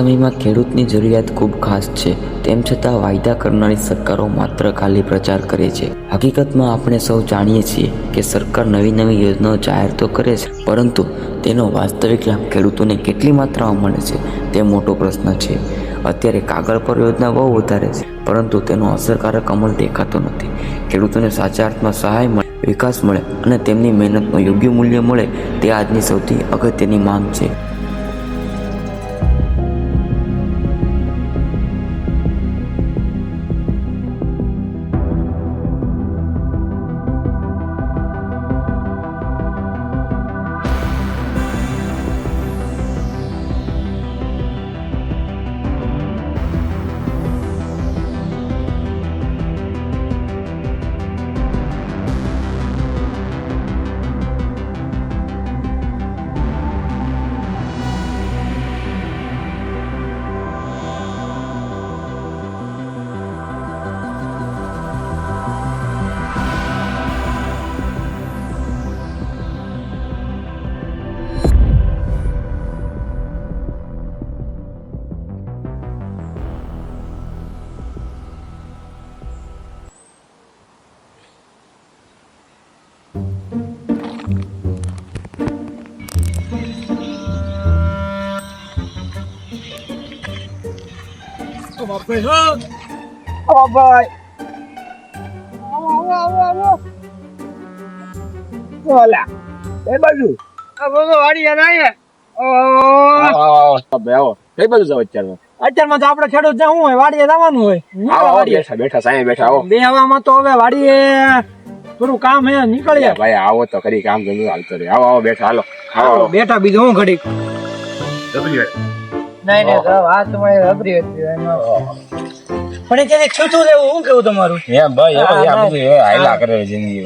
સમયમાં ખેડૂતની જરૂરિયાત ખૂબ ખાસ છે. તેમ છતાં વાયદા કરનારી સરકારો માત્ર ખાલી પ્રચાર કરે છે. હકીકતમાં આપણે સૌ જાણીએ છીએ કે સરકાર નવી નવી યોજનાઓ જાહેર તો કરે છે, પરંતુ તેનો વાસ્તવિક લાભ ખેડૂતોને કેટલી માત્રામાં મળે છે તે મોટો પ્રશ્ન છે. અત્યારે કાગળ પર યોજના બહુ વધારે છે, પરંતુ તેનો અસરકારક અમલ દેખાતો નથી. ખેડૂતોને સાચા અર્થમાં સહાય મળે, વિકાસ મળે અને તેમની મહેનતનું યોગ્ય મૂલ્ય મળે તે આજની સૌથી અગત્યની માંગ છે. ઓ ભાઈ આવો આવો આવો ઓલા એ બાજુ. આ બધો વાડીએ નાયે ઓ કઈ બાજુ જાવ અત્યારમાં? અત્યારમાં તો આપણે ખેડૂત જ્યાં હોય વાડીએ જવાનું હોય. બેઠા બેઠા સાંઈ બેઠા આવો બે હવામાં તો હવે વાડીએ થોડું કામ હે નીકળીએ. ભાઈ આવો તો ખરી કામ ધંધો હાલતો રે આવો આવો બેઠા હાલો. આવો. બેઠા બીજું હું ઘડીક? વાત. નહીં નહીં તો વાત તમારી અઘરી હતી એમાં. પણ એ છૂટું રહેવું શું કેવું તમારું? એમ ભાઈ એ હા, આ બધું એ હાયલા કરે જિંદગી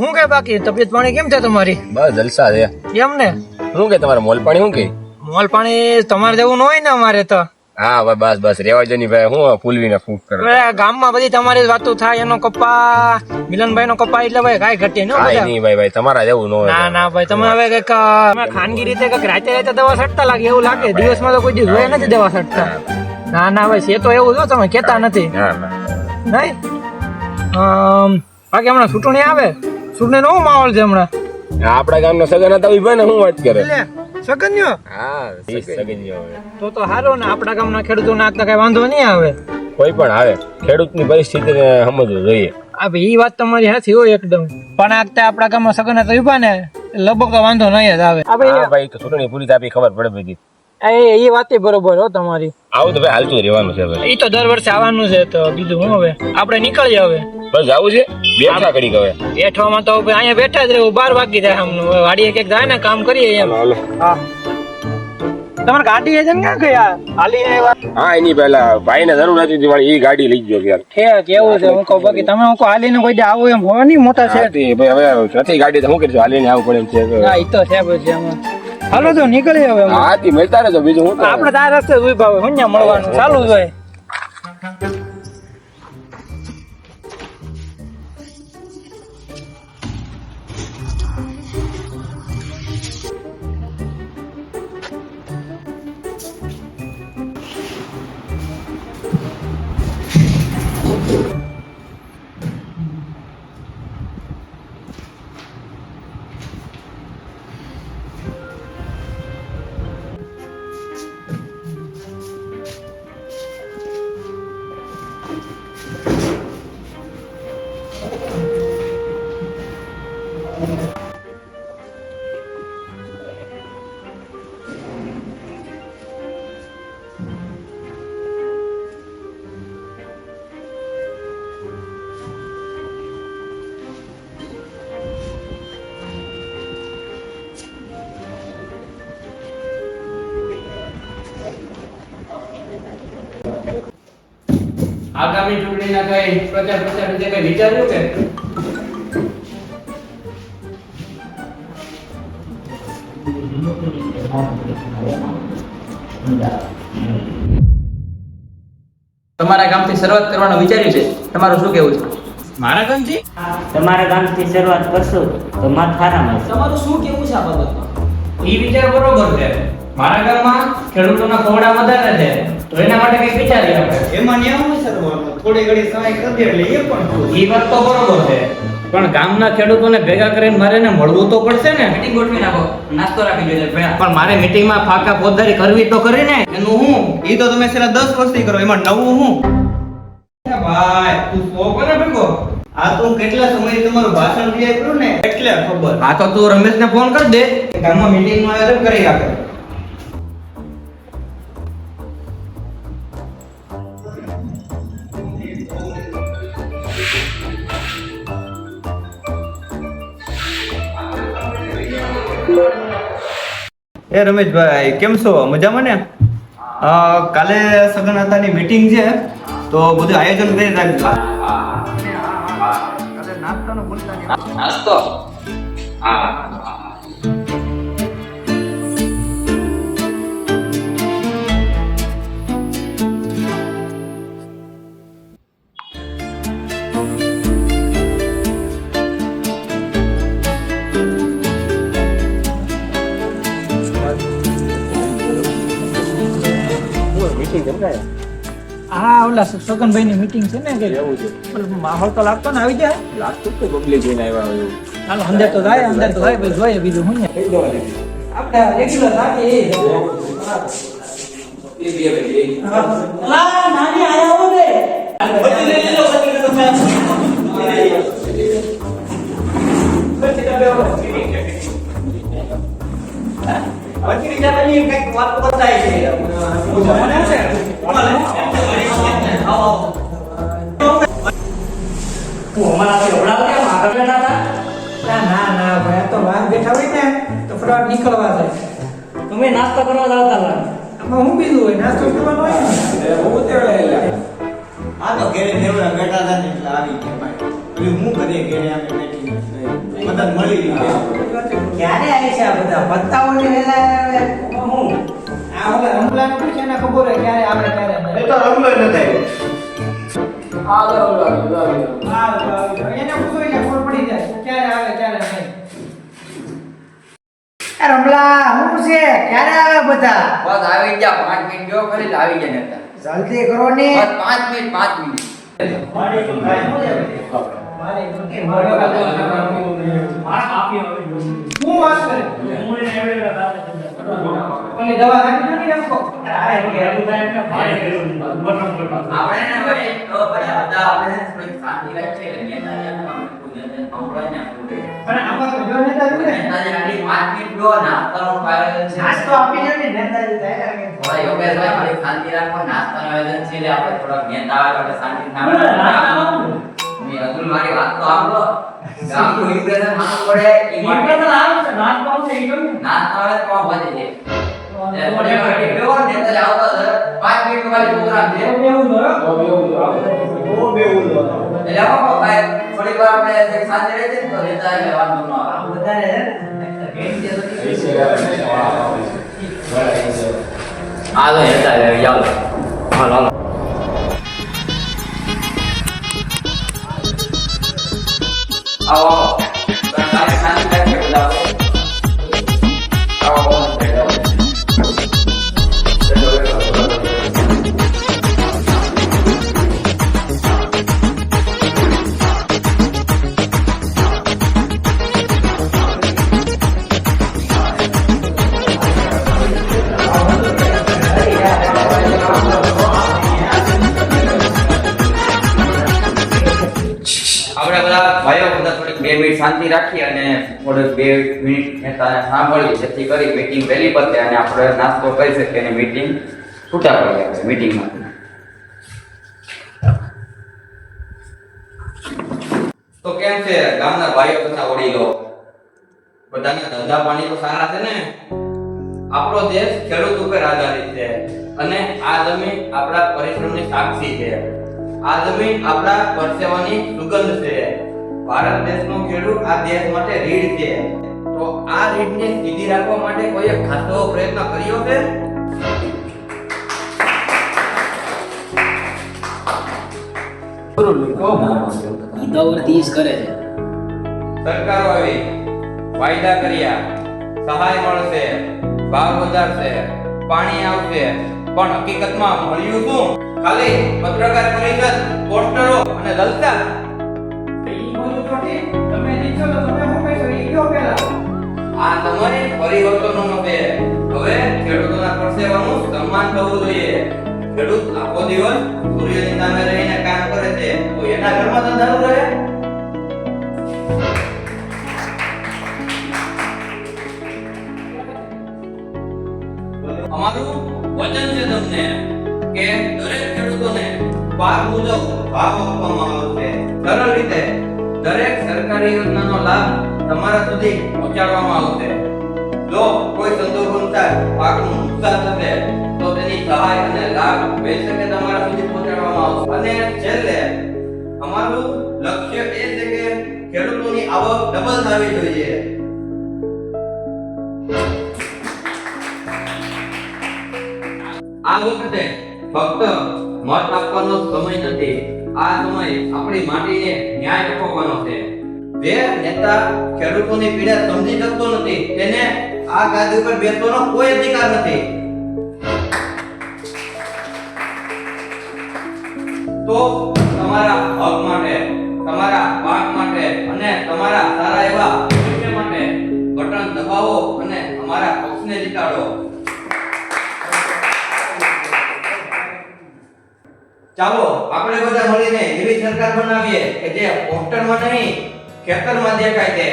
શું કે બાકી? તબિયત પાણી કેમ છે તમારી? બસ જલસા છે. એમ ને? શું કે તમારે મોલ પાણી શું કે? મોલ પાણી તમારે જેવું ન હોય ને અમારે તો. હા ભાઈ બસ બસ. રેવા જો ની ભાઈ. હું ફૂલવીને ફૂંક કરે ગામમાં બધી તમારી જ વાતો થાય એનો કપ્પા મિલનભાઈ નો કપ્પા એટલે ભાઈ કઈ ઘટે નો કાંઈ નહીં ભાઈ ભાઈ. તમારા જેવું નો ના ના ભાઈ. તમે હવે કંઈક ખાનગી રીતે કંઈક રાતે રાતે દવા સટતા લાગે એવું લાગે. દિવસમાં તો કોઈ દિવસ જોયા નથી દવા છટતા. ના ના ભાઈ છે તો એવું જો તમે કેતા નથી. ના ના. નહીં? બાકી હમણાં ચૂંટણી આવે. ચૂંટણી નો માહોલ છે હમણાં? આપડા ગામના સગન હતા ભાઈ ને હું વાત કરે? સગન્યો? હા સગન્યો. તો તો હારો ને આપણા ગામના ખેડૂતોને આગતા કઈ વાંધો નહીં આવે. કોઈ પણ આવે. ખેડૂતની પરિસ્થિતિને સમજવું જોઈએ. આ ભાઈ ઈ વાત તમારી સાચી હોય એકદમ. પણ આ વખતે આપણા ગામમાં સગન હતા ઊભા ને લગભગ તો વાંધો નહીં જ આવે. આ ભાઈ તો ચૂંટણી પૂરી થાય ખબર પડે બધી. એ એ વાત બરોબર હો તમારી. આવું તો ભાઈ હાલતું રહેવાનું છે ભાઈ એ તો દર વર્ષે આવવાનું છે તો બીજું હું હવે? આપણે નીકળીએ હવે. બસ જવું છે? બેઠા કરી હવે. બેઠવામાં તો અહીંયા બેઠા જ રહેવું બાર વાગી જાય આમનું વાડીએ ક્યાંક જાય ને કામ કરીએ એમ. હા. તમારે ગાડી છે ને ક્યાં ગયા હાલી હા એની પેલા ભાઈ ને જરૂર હતી વાળી એ ગાડી લઈ ગયો યાર કે કેવું છે? હું કહું બાકી તમે હું હાલી ને કોઈ દે આવું એમ હોય નહીં મોટા છે ભાઈ હવે નથી ગાડી તો શું કરીશું હાલીને આવું પડે એમ છે હા એ તો છે પછી એમાં. હાલો તો નીકળીએ હવે. હા તી મળતા રહેજો. બીજું હું આપણે તાર રસ્તે ઊભા હોય હું મળવાનું. ચાલુ જ હોય. ચૂંટણીના કઈ પ્રચાર પ્રચાર વિશે કઈ વિચાર્યું કે તમારા ગામથી શરૂઆત કરવાનું વિચાર્યું છે? તમારું શું કેવું છે? મારા ગામથી? તમારા ગામથી શરૂઆત કરશો તો મત હારામાં તમારું શું કેવું છે આ બાબતમાં? એ વિચાર બરોબર છે. મારા ગામમાં ખેડૂતોના ખોડા વધારે છે. તો એના માટે કંઈક વિચારીએ આપણે? એમાં નિયમ સરવાનું થોડી ઘડી સહાય કરી દે એટલે એ પણ એ વાત તો બરોબર છે. પણ ગામના ખેડૂતોને ભેગા કરીને મારે ને મળવું તો પડશે ને? મીટિંગ ગોઠવી નાખો. નાસ્તો રાખી દેજો પણ મારે મીટિંગમાં ફાકા પોતદારી કરવી તો કરી ને? એનું હું? એ તો તમે છેલ્લા દસ વર્ષથી કરો એમાં નવું હું? ભાઈ તું સો કોને ભેગો આ તો કેટલા સમયથી તમારું ભાષણ ક્લિયર કરું ને? એટલે ખબર. આ તો તું રમેશને ફોન કરી દે. કે ગામમાં મીટિંગનું આયોજન કરી રાખે. એ રમેશભાઈ કેમ છો? મજામાં ને? કાલે સગન હતાની મીટિંગ છે તો બધું આયોજન કરી રાખજો. નાસ્તો. હા. ઓલા સગનભાઈ ની મીટિંગ છે ને કે? ઓલો માહોલ તો લાગતો ને આવી જાય. લાગતું તો પબ્લિક જોઈને આવ્યા હોય હાલો અંદર તો જાય અંદર તો જાય. પછી જોઈએ બીજું શું ને આપણે રેગ્યુલર રાખીએ નાની આયા હો રે ના ના ના ભાઈ તો બહાર બેઠા હોય ને તો ફટાફટ નીકળવા જાય તમે નાસ્તો કરવા આવતા લાગે આમાં હું બીજું હોય? નાસ્તો કરવાનો હોય ને? આ તો ઘરે દેવડા બેઠા હતા ને એટલે આવી ગયા ભાઈ. હું કરીએ ઘરે અમે બેઠી મદદ મળી ક્યારે આવી છે આ બધા? પત્તાઓની વેલા હું? આ ઓલા રમલાનું છે ને ખબર હોય ક્યારે આવે ક્યારે એ તો રમલો નથી આવ્યો હા, હા, એને પૂછો એટલે ખબર પડી જાય ક્યારે આવે ક્યારે નહીં. રમલા હું છે ક્યારે આવે બધા? બસ આવી ગયા પાંચ મિનિટ જો ખરી આવી ગયા જલ્દી કરો ને. બસ પાંચ મિનિટ પાંચ મિનિટ. હું રાખવા નાસ્તા ઓલી છે આપણે થોડા ભાઈ તો બધા બધા આપણે શાંતિ ને આપણે. પણ આમાં તો મિનિટ છે આપી દે ને નેતાજી થાય ને થોડા યોગેશભાઈ થોડીક શાંતિ રાખો નાસ્તાનું આયોજન છે થોડાક નેતા આવે ના આવું. વાત તો impression સારું પડે ઈ માટે નાસ્તા આવે તો આમ વધી જાય એ થોડી વાર બેઠી બેહો, નેતાજી આવતા હશે. પાંચ મિનિટનો ખાલી program છે. એટલે આવો ભાઈ, થોડીક વાર આપણે શાંતિ રહી ને તો નેતા એટલે વાંધો ન આવે. હાલો નેતા એટલે ચાલો. હાલો, હાલો. આવો, આવો. તમે શાંતિ શાંતિ રાખીએ બધા આવો. આવો, આવો, બેઠો. બેઠો, શાંતિ રાખી અને થોડીક બે મિનિટ નેતાને સાંભળી જેથી કરી મીટિંગ વહેલી પતે અને આપણે નાસ્તો કરી શકીએ અને મીટિંગ છૂટા પડી આપણે મીટિંગમાં તો કેમ છે? ગામના ભાઈઓ તથા વડીલો? બધાના ધંધા પાણી તો સારા છે ને? આપણો દેશ ખેડૂત ઉપર આધારિત છે અને આ જમીન આપણા પરિશ્રમની સાક્ષી છે. આ જમીન આપણા પરસેવાની સુગંધ છે. ભારત દેશનો ખેડૂત આ દેશ માટે રીડ છે. તો આ રીડને સીધી રાખવા માટે કોઈએ ખાસો પ્રયત્ન કર્યો છે? સરકારો આવી વાયદા કર્યા. સહાય મળશે ભાવ વધારશે પાણી આવશે. પણ હકીકતમાં મળ્યું શું? ખાલી પત્રકાર પરિષદ પોસ્ટરો અને કામ કરે છે. તો મુજબ ભાવ આપવામાં આવશે સરળ રીતે દરેક સરકારી યોજનાનો લાભ તમારા સુધી પહોંચાડવામાં આવશે. જો કોઈ સંજોગોનુસાર પાકનું નુકસાન થશે, તો તેની સહાય અને લાભ બે તમારા સુધી પહોંચાડવામાં આવશે. અને છેલ્લે, અમારું લક્ષ્ય એ છે કે ખેડૂતોની આવક ડબલ થવી જોઈએ. આ વખતે ફક્ત મત આપવાનો સમય નથી. આ સમય આપણી માટીને ન્યાય અપાવવાનો છે. જે નેતા ખેડૂતોની પીડા સમજી શકતો નથી, તેને આ ગાદી પર બેસવાનો કોઈ અધિકાર નથી. તો તમારા હક માટે, તમારા પાક માટે અને તમારા સારા એવા માટે બટન દબાવો અને અમારા પક્ષને જીતાડો. ચાલો, આપણે બધા મળીને એવી સરકાર બનાવીએ કે જે પોસ્ટરમાં નહીં, ખેતરમાં દેખાય તે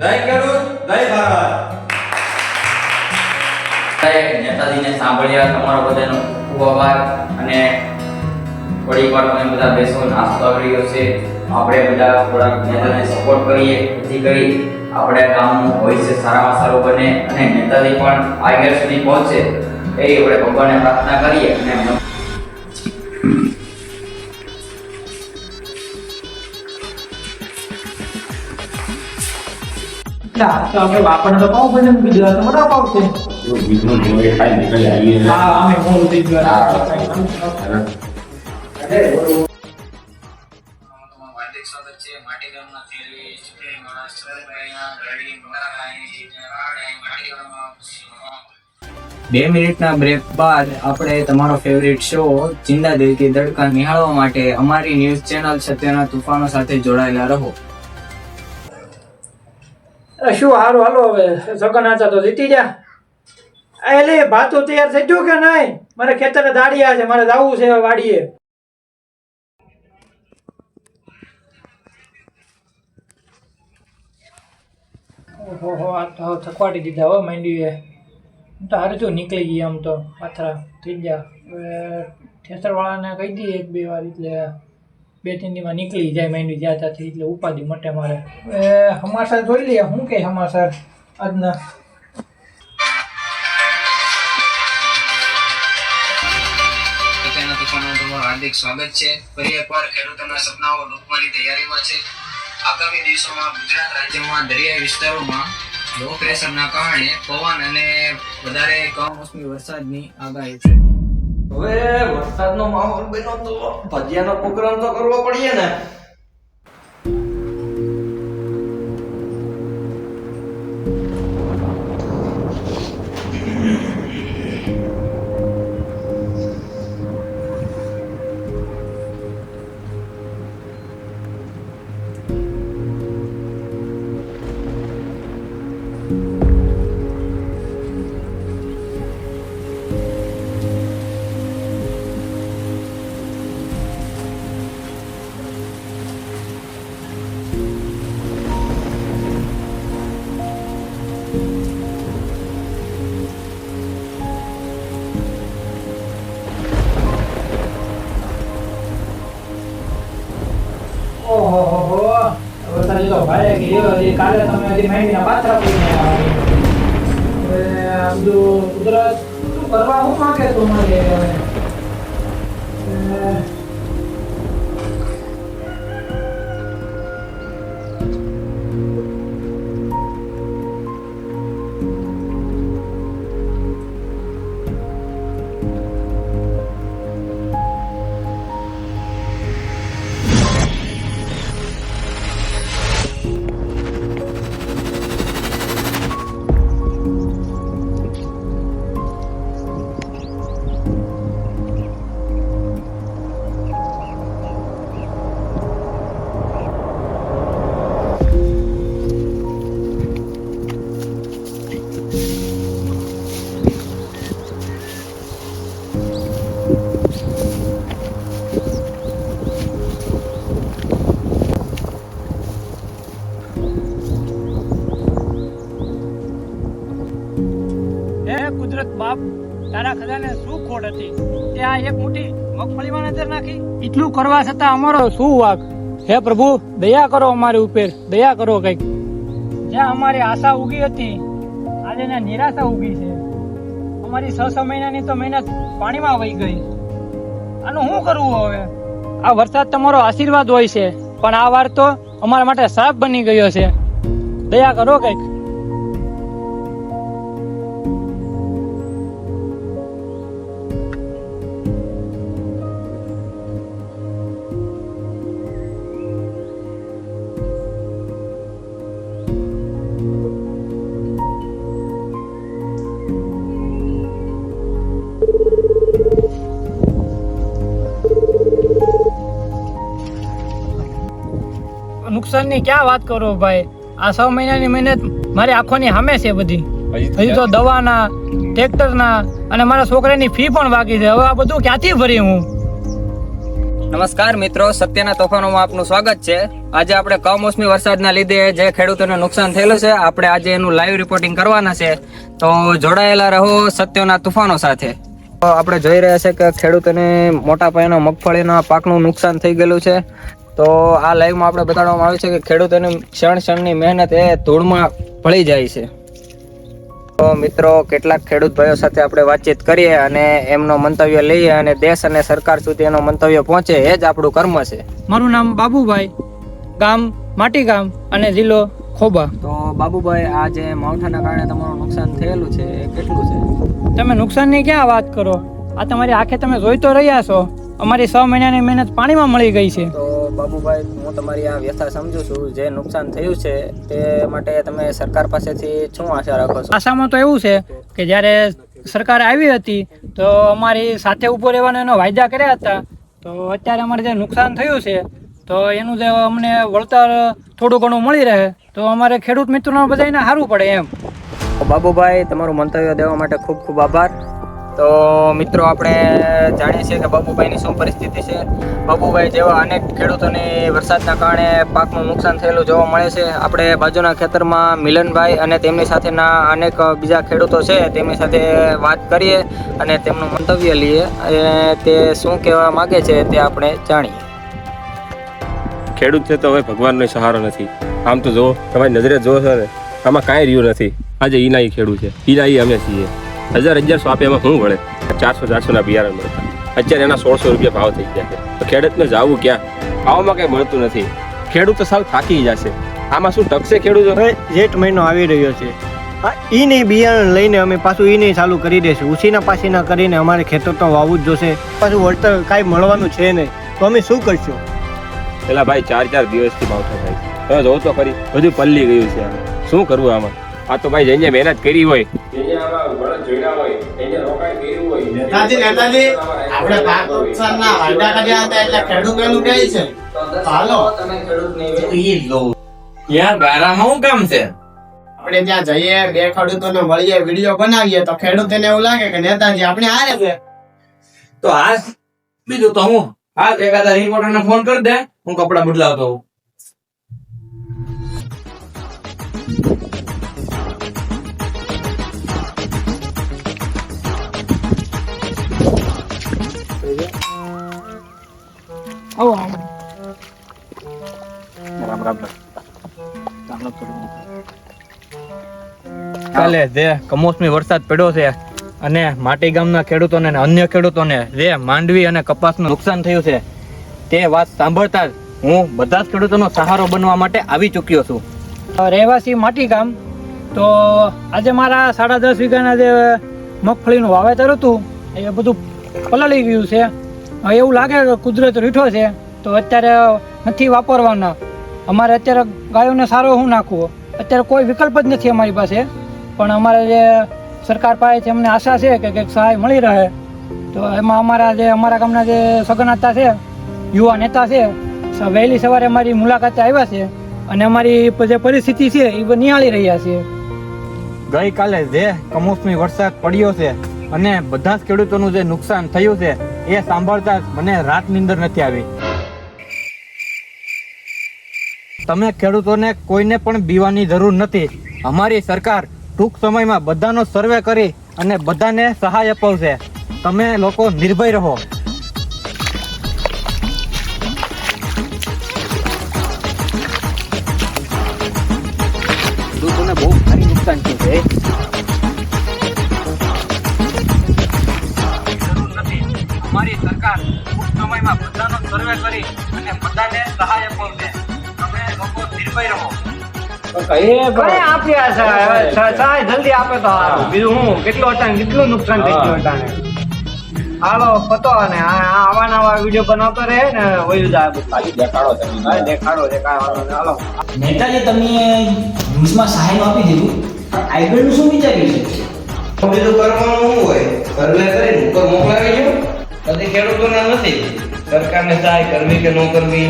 જય ખેડૂત, જય ભારત. નેતાજીને સાંભળ્યા, તમારો બધાનો ખૂબ આભાર. અને થોડી વાર તમે બધા બેસો, નાસ્તો આવી રહ્યો છે. આપણે બધા થોડાક નેતાને સપોર્ટ કરીએ. જેથી કરી આપણે ગામનું ભવિષ્ય સારામાં સારું બને અને નેતાજી પણ આગળ સુધી પહોંચે. એ આપણે ભગવાનને પ્રાર્થના કરીએ અને આપણે તો પાવ બીજું તો પાવ છે જો બીજું ખાઈ નીકળી આવીએ હા અમે થઈ ગયું. હા. બે મિનિટના બ્રેક બાદ આપણે તમારો ફેવરિટ શો જિંદા દિલ કી ધડકન નિહાળવા માટે અમારી ન્યૂઝ ચેનલ સત્યના તુફાનો સાથે જોડાયેલા રહો. શું? હારું, હાલો હવે. સગન હતા તો જીતી જા એટલે ભાતું તૈયાર થઈ ગયું કે નહીં? મારે ખેતરે દાડિયા છે, મારે જવું છે વાડીએ. ઓહો આ થકવાટી દીધા હો માંડવીએ. હું તો હારું છું, નીકળી ગઈ આમ તો. પાથરા થઈ ગયા. હવે ઠેસરવાળાને કહી દઈએ એક બે વાર એટલે બે ત્રણ દીમાં નીકળી જાય માંડવી જ્યાં ત્યાંથી એટલે ઉપાધિ મટે મારે. હવે સમાચાર જોઈ લઈએ શું કે હમાસર? આજના હાર્દિક સ્વાગત છે. ફરી એકવાર ખેડૂતોના સપનાઓ લૂંટવાની તૈયારીમાં છે. આગામી દિવસોમાં ગુજરાત રાજ્યમાં દરિયાઈ વિસ્તારોમાં લો પ્રેશરના કારણે પવન અને વધારે કમોસમી વરસાદની આગાહી છે. હવે વરસાદનો માહોલ બન્યો તો ભજીયાનો પ્રોગ્રામ તો કરવો પડીએ ને. કે કાલે તમે હજી આવ્યા. હવે બધું કુદરત શું કરવા હું માંગે તો મારે ખજાને શું ખોટ હતી. તે આ એક મુઠ્ઠી મગફળીમાં નજર નાખી. એટલું કરવા છતાં અમારો શું વાક? હે પ્રભુ, દયા કરો અમારી ઉપર, દયા કરો કંઈક. જ્યાં અમારી આશા ઉગી હતી, આજે ના નિરાશા ઉગી છે. અમારી છ છ મહિનાની તો મહેનત પાણીમાં વહી ગઈ. આનું શું કરવું હવે? આ વરસાદ તમારો આશીર્વાદ હોય છે, પણ આ વાર તો અમારા માટે શ્રાપ બની ગયો છે. દયા કરો કંઈક. નુકસાનની ક્યાં વાત કરો ભાઈ? આ છ મહિનાની મહેનત મારી આંખોની સામે છે બધી. હજી તો દવાના ટ્રેક્ટરના અને મારા છોકરાની ફી પણ બાકી છે. હવે આ બધું ક્યાંથી ભરી હું? નમસ્કાર મિત્રો સત્યના તોફાનોમાં આપનું સ્વાગત છે. આજે આપણે કમોસમી વરસાદના લીધે જે ખેડૂતોને નુકસાન થયેલું છે આપણે આજે એનું લાઈવ રિપોર્ટિંગ કરવાના છે. તો જોડાયેલા રહો સત્યના તોફાનો સાથે. તો આપણે જોઈ રહ્યા છે કે ખેડૂતોને મોટા પાયાના મગફળીના પાકનું નુકસાન થઈ ગયેલું છે. તો આ લાઈવમાં આપણે બતાડવામાં આવ્યું છે કે ખેડૂતોની ક્ષણ ક્ષણની મહેનત એ ધૂળમાં ભળી જાય છે. તો મિત્રો કેટલાક ખેડૂત ભાઈઓ સાથે આપણે વાતચીત કરીએ અને એમનો મંતવ્ય લઈએ અને દેશ અને સરકાર સુધી એનો મંતવ્ય પહોંચે એ જ આપણું કર્મ છે. મારું નામ બાબુભાઈ ગામ માટી ગામ અને જિલ્લો ખોબા. તો બાબુભાઈ આ જે માવઠાના કારણે તમારું નુકસાન થયેલું છે એ કેટલું છે? તમે નુકસાનની ક્યાં વાત કરો? આ તમારી આંખે તમે જોઈ તો રહ્યા છો. અમારી છ મહિનાની મહેનત પાણીમાં મળી ગઈ છે. તો બાબુભાઈ હું તમારી આ વ્યથા સમજુ છું જે નુકસાન થયું છે તે માટે તમે સરકાર પાસેથી શું આશા રાખો છો? આશામાં તો એવું છે કે જ્યારે સરકાર આવી હતી તો અમારી સાથે ઊભો રહેવાનો એનો વાયદા કર્યા હતા. તો અત્યારે અમારે જે નુકસાન થયું છે તો એનું જે અમને વળતર થોડું ઘણું મળી રહે તો અમારે ખેડૂત મિત્રોને બધાને સારું પડે એમ. બાબુભાઈ તમારું મંતવ્ય દેવા માટે ખૂબ ખૂબ આભાર. તો મિત્રો આપણે જાણીએ છીએ કે બાબુભાઈની શું પરિસ્થિતિ છે? બાબુભાઈ જેવા અનેક ખેડૂતોને વરસાદના કારણે પાકનું નુકસાન થયેલું જોવા મળે છે. આપણે બાજુના ખેતરમાં મિલનભાઈ અને તેમની સાથેના અનેક બીજા ખેડૂતો છે, તેમની સાથે વાત કરીએ અને તેમનું મંતવ્ય લઈએ અને તે શું કહેવા માગે છે તે આપણે જાણીએ. ખેડૂત છે તો હવે ભગવાનનો સહારો નથી. આમ તો જો તમારી નજરે જો છો ને આમાં કાંઈ રહ્યું નથી. આજે ઈના ખેડૂત છે. ઈના અમે છીએ. હજાર હજારસો આપે એમાં શું મળે ચારસો ચારસોના બિયારણ મળતા અત્યારે એના સોળસો રૂપિયા ભાવ થઈ ગયા છે. તો ખેડૂતને જવું ક્યાં? ભાવમાં કંઈ મળતું નથી. ખેડૂત તો સાવ થાકી જશે. આમાં શું ટકશે ખેડૂતો? હવે જેઠ મહિનો આવી રહ્યો છે. હા ઈ નહીં બિયારણ લઈને અમે પાછું ઈ નહીં ચાલુ કરી દેશું. ઉછીના પાછીના કરીને અમારે ખેતર તો વાવવું જ જોશે. પાછું વળતર કાંઈ મળવાનું છે નહીં. તો અમે શું કરશું? પેલા ભાઈ ચાર ચાર દિવસથી માવઠા થાય છે. તમે જોવો તો ખરી. બધું પલ્લી ગયું છે શું કરવું આમાં? આ તો ભાઈ જેને મહેનત કરી હોય નેતાજી નેતાજી આપણે પાક નુકસાનના વાયદા કર્યા હતા એટલે ખેડૂતોનું કહે છે હાલો. યાર ગારામાં શું કામ છે? આપણે ત્યાં જઈએ બે ખેડૂતોને મળીએ વીડિયો બનાવીએ તો ખેડૂતોને એવું લાગે કે નેતાજી આપણે હારે છે. તો આ બીજું તો હું હા એકાદા રિપોર્ટરને ફોન કરી દે હું કપડા બદલાવતો હોઉં. આવો આવો. કાલે જે કમોસમી વરસાદ પડ્યો છે અને માટી ગામના ખેડૂતોને અને અન્ય ખેડૂતોને જે માંડવી અને કપાસનું નુકસાન થયું છે તે વાત સાંભળતા જ હું બધા જ ખેડૂતોનો સહારો બનવા માટે આવી ચૂક્યો છું રહેવાસી માટી ગામ તો આજે મારા સાડા દસ વીઘાના જે મગફળીનું વાવેતર હતું એ બધું પલળી ગયું છે એવું લાગે કે કુદરત રીઠો છે, તો અત્યારે નથી વાપરવાના. અમારે અત્યારે ગાયોને સારો હું નાખવો? અત્યારે કોઈ વિકલ્પ જ નથી અમારી પાસે. પણ અમારે જે સરકાર પાસેથી અમને આશા છે કે કંઈક સહાય મળી રહે. તો એમાં અમારા જે, અમારા ગામના જે સગનાતા છે, યુવા નેતા છે વહેલી સવારે અમારી મુલાકાતે આવ્યા છે અને અમારી જે પરિસ્થિતિ છે, એ નિહાળી રહ્યા છે. ગઈકાલે જે કમોસમી વરસાદ પડ્યો છે અને બધા જ ખેડૂતોનું જે નુકસાન થયું છે એ સાંભળતા મને રાત નીંદર નથી આવી. તમે ખેડૂતોને કોઈને પણ બીવાની જરૂર નથી. અમારી સરકાર ટૂંક સમયમાં બધાનો સર્વે કરી અને બધાને સહાય અપાવશે. તમે લોકો નિર્ભય રહો. સહાય તમે લોકો નિર્ભય રહો છે સહાય જલ્દી આપે તો બીજું હું કેટલું કેટલું નુકસાન થઈ ગયું અટાણે? હાલો પતો અને આ આ આવા નવા વીડિયો બનાવતો રહે ને વયું જાય ખાલી દેખાડો તમે દેખાડો દેખાડો હાલો નેતાજી તમે ન્યૂઝમાં સહાયનું આપી દીધું? આગળનું શું વિચાર્યું છે? બીજું કરવાનું શું હોય સર્વે કરીને ઉપર મોકલાવી દો પછી ખેડૂતોના નથી સરકારને સહાય કરવી કે ન કરવી?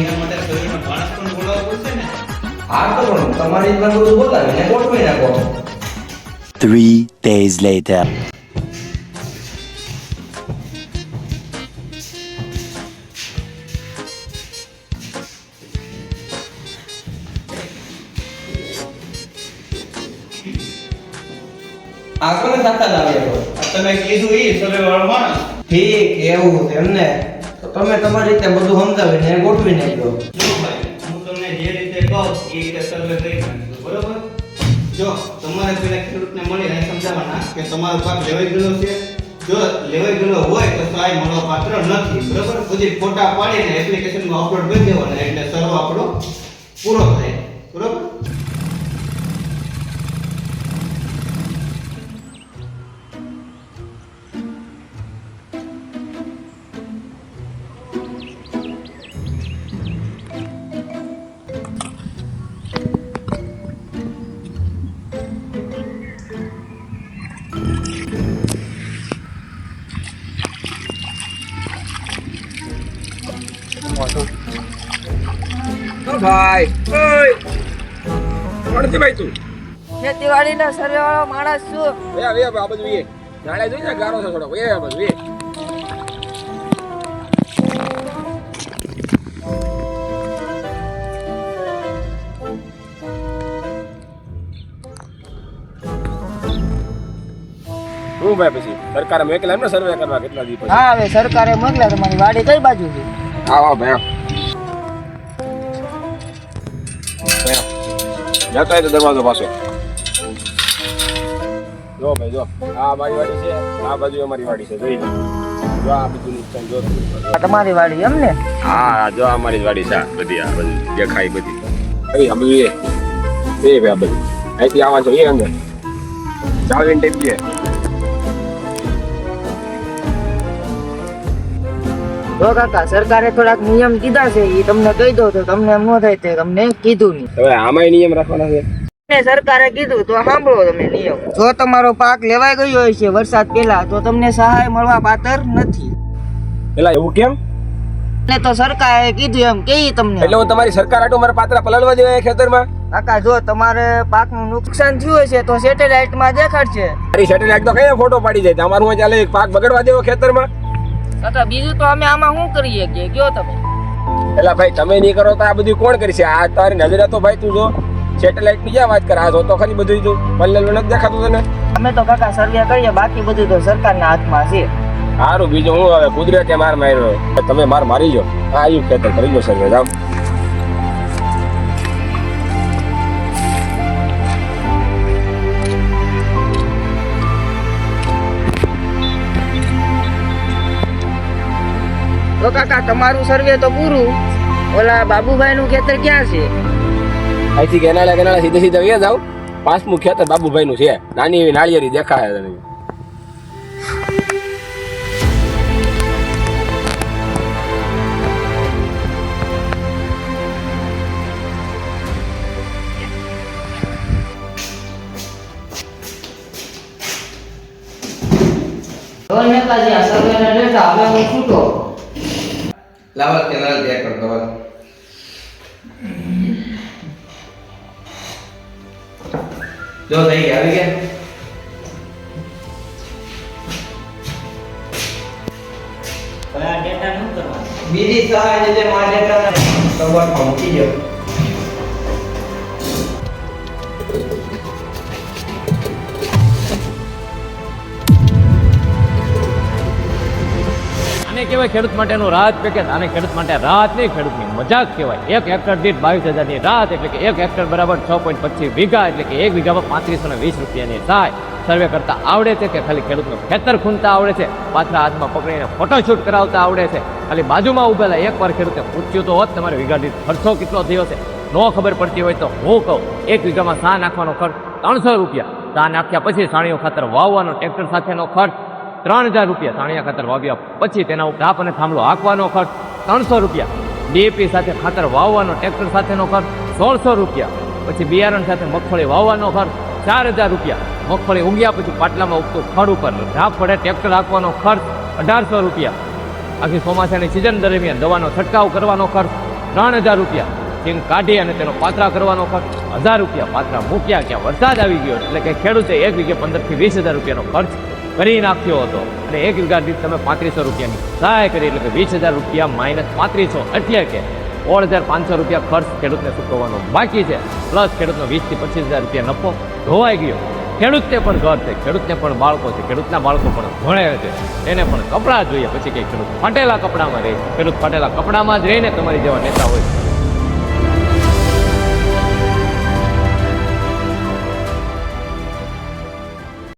હા તો પણ તમારી રીતના બધું બોલાવીને ગોઠવી નાખો. Three days later. આ કોને સાતા લાવ્યા તો તમે કીધું ઈ સવે વાળો ઠીક એવું તેમને તમે તમારી રીતે બધું સમજાવીને ગોઠવી તમને જે એ રીતે સર્વે કરી નાખજો, બરોબર? જો તમારે પેલા ખેડૂતને મળીને સમજાવવાના કે તમારો પાક લેવાઈ ગયેલો છે. જો લેવાઈ ગયેલો હોય તો સહાય મળવા પાત્ર નથી, બરોબર? પછી ફોટા પાડીને એપ્લિકેશનમાં અપલોડ કરી દેવાના એટલે સર્વ આપણો પૂરો થાય, બરોબર? છે ભાઈ તું? ખેતીવાડીના સર્વે વાળો માણસ છું. એ હવે આ બધું એ નાળે જોઈને ગારો છે થોડો એ આ બધું એ શું ભાઈ પછી? સરકારે મોકલા એમ ને સર્વે કરવા કેટલા દી પછી? હા હવે સરકારે મોકલા તમારી વાડી કઈ બાજુ છે? આવો ભાઈ જતો હોય તો દરવાજો પાછો. જો ભાઈ જો. આ મારી વાડી છે આ બાજુ અમારી વાડી છે જોઈ જો આ બધું નુકસાન જો તમારી વાડી એમ ને? હા જો અમારી વાડી છે બધી આ બધી દેખાય બધી. અરે અમે એ. બે ભાઈ બધું. અહીંથી આવવાનું છે એ અંદર. ચાલીને ટેપ જો કાકા સરકારે થોડાક નિયમ કીધા છે એ તમને કહી દો તો તમને એમ ન થાય તે તમને કીધું નહીં. હવે આમાંય નિયમ રાખવાના છે? સરકારે કીધું તો સાંભળો તમે નિયમ. જો તમારો પાક લેવાઈ ગયો હોય છે વરસાદ પહેલા તો તમને સહાય મળવા પાત્ર નથી. પેલા એવું કેમ? ને તો સરકારે કીધું એમ કે તમને એટલે હું તમારી સરકાર આટો મારા પાત્ર પલળવા દેવા ખેતરમાં? કાકા જો તમારે પાકનું નુકસાન થયું હશે તો સેટેલાઇટમાં દેખાડશે મારી સેટેલાઇટ તો કઈ ફોટો પાડી જાય? તમારું ચાલે પાક બગડવા દેવો ખેતરમાં? કાકા બીજું તો અમે આમાં શું કરીએ કે કયો તમે? એટલે ભાઈ તમે નહીં કરો તો આ બધું કોણ કરશે આ તારી નજરે તો ભાઈ તું જો સેટેલાઇટની ક્યાં વાત કરે? આ જો તો ખરી બધું તું પલ્લેલું નથી દેખાતું તને? અમે તો કાકા સર્વે કરીએ બાકી બધું તો સરકારના હાથમાં છે. સારું બીજું હું હવે કુદરતે માર માર્યો. તમે માર મારી જો આ આવ્યું ખેતર કરી જો સર્વે જાઓ. તો કાકા તમારું સર્વે તો પૂરું. ઓલા બાબુભાઈ નું ખેતર ક્યાં છે? અહીંથી કેનાળા કેનાળા સીધે સીધે વ્યા જાવ પાંચમું ખેતર બાબુભાઈ નું છે. નાની એવી નાળિયેરી દેખાય તમે હવે નેતાજી આ સર્વે ને ડેટા હવે હું છૂટો. લાવો કેનાલ ચેક કરતો હોય. જો થઈ ગયા આવી ગયા? બીજી સહાય જે મારા ડેટા કવરમાં મૂકી દો. કહેવાય ખેડૂત માટેનું રાહત પેકેજ આને ખેડૂત માટે રાહત નહીં ખેડૂતની મજાક કહેવાય. એક હેક્ટર દીઠ બાવીસ હજારની રાહત એટલે કે એક હેક્ટર બરાબર છ પોઈન્ટ પચીસ વીઘા, એટલે કે એક વીઘામાં પાંત્રીસો ને વીસ રૂપિયાની થાય. સર્વે કરતા આવડે છે કે ખાલી ખેડૂતનું ખેતર ખૂંદતા આવડે છે? પાછલા હાથમાં પકડીને ફોટોશૂટ કરાવતા આવડે છે? ખાલી બાજુમાં ઉભેલા એકવાર ખેડૂતે પૂછ્યું તો હોત, તમારે વીઘા દીઠ ખર્ચો કેટલો થયો છે? ન ખબર પડતી હોય તો હું કહું, એક વીઘામાં સા નાખવાનો ખર્ચ ત્રણસો રૂપિયા. સા નાખ્યા પછી સાણીઓ ખાતર વાવવાનો, ટ્રેક્ટર સાથેનો ખર્ચ ત્રણ હજાર રૂપિયા સાણિયા ખાતર વાવ્યા પછી તેના ઉપર ધાપ અને થાંભલો હાંકવાનો ખર્ચ ત્રણસો રૂપિયા. ડીએપી સાથે ખાતર વાવવાનો ટ્રેક્ટર સાથેનો ખર્ચ સોળસો રૂપિયા. પછી બિયારણ સાથે મગફળી વાવવાનો ખર્ચ ચાર હજાર રૂપિયા. મગફળી ઉગ્યા પછી પાટલામાં ઉગતું ખડ ઉપર ધાપ પડે ટ્રેક્ટર હાંકવાનો ખર્ચ અઢારસો રૂપિયા. આખી ચોમાસાની સિઝન દરમિયાન દવાનો છંટકાવ કરવાનો ખર્ચ ત્રણ હજાર રૂપિયા. સિંગ કાઢી અને તેનો પાત્રા કરવાનો ખર્ચ હજાર રૂપિયા. પાત્રા મૂક્યા, ક્યાં વરસાદ આવી ગયો. એટલે કે ખેડૂતે એક વીઘે પંદરથી વીસ હજાર રૂપિયાનો ખર્ચ કરી નાખ્યો હતો. અને એક વીઘા દીઠ તમે પાંત્રીસો રૂપિયાની સહાય કરી એટલે કે વીસ હજાર રૂપિયા માઇનસ પાંત્રીસો. એટલે કે સોળ હજાર પાંચસો રૂપિયા ખર્ચ ખેડૂતને ચૂકવવાનો બાકી છે. પ્લસ ખેડૂતનો વીસથી પચીસ હજાર રૂપિયા નફો ધોવાઈ ગયો. ખેડૂતને પણ ઘર છે, ખેડૂતને પણ બાળકો છે, ખેડૂતના બાળકો પણ ભણે છે. એને પણ કપડાં જોઈએ. પછી કંઈ ખેડૂત ફાટેલા કપડામાં રહે. ખેડૂત ફાટેલા કપડામાં જ રહીને તમારી જેવા નેતા હોય